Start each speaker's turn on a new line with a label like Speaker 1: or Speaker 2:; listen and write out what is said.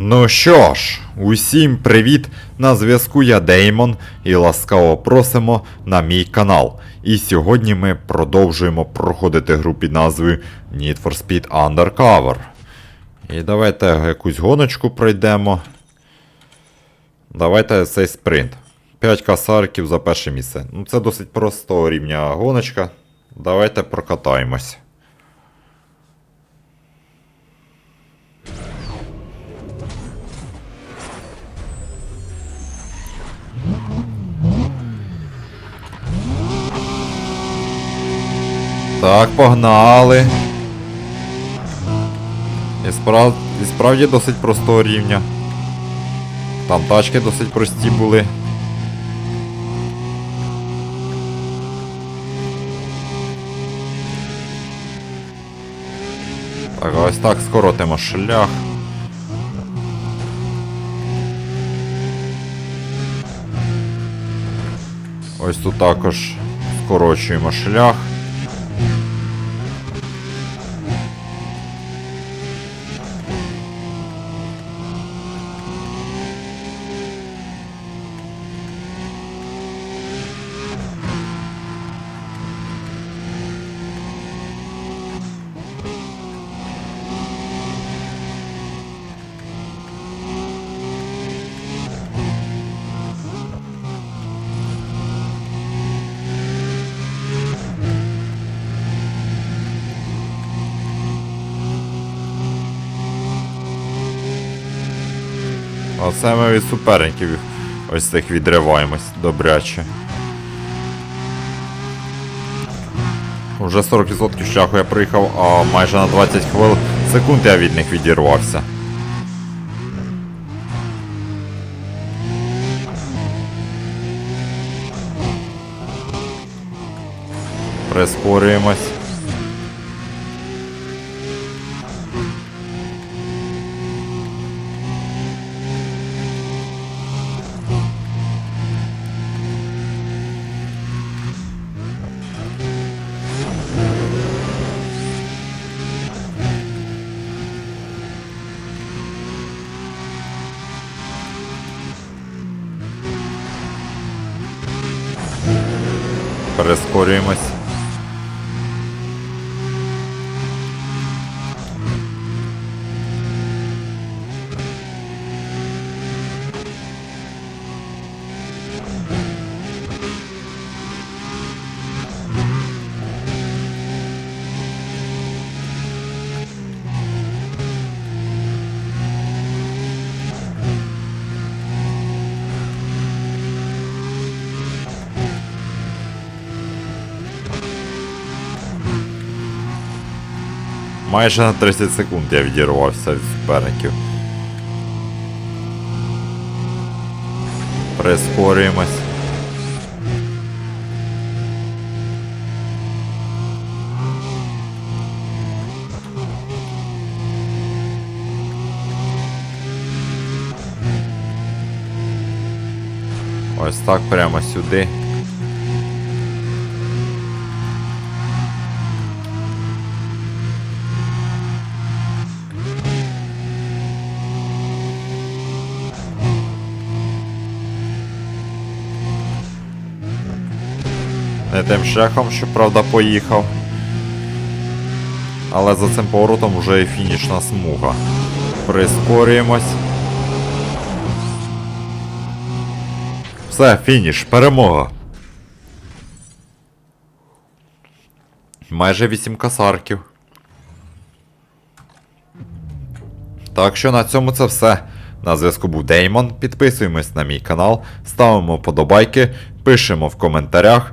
Speaker 1: Ну що ж, усім привіт! На зв'язку я Деймон і ласкаво просимо на мій канал. І сьогодні ми продовжуємо проходити гру під назвою Need for Speed Undercover. І давайте якусь гоночку пройдемо. Давайте цей спринт. 5 касарків за перше місце. Ну це досить простого рівня гоночка. Давайте прокатаємось. Так, погнали. І, справ... і справді досить простого рівня. Там тачки досить прості були. Так, ось так скоротимо шлях. Ось тут також скорочуємо шлях. Оце ми від суперників ось цих відриваємось добряче. Уже 40% шляху я приїхав, а майже на 20 хвилин секунд я від них відірвався. Прискорюємось. Перескорюємось. Майже на 30 секунд я відірвався від суперників. Прискорюємось. Ось так прямо сюди. Не тим шляхом, що правда поїхав. Але за цим поворотом вже і фінішна смуга. Прискорюємось. Все, фініш, перемога. Майже 8 касарків. Так що на цьому це все. На зв'язку був Деймон. Підписуємось на мій канал, ставимо вподобайки, пишемо в коментарях.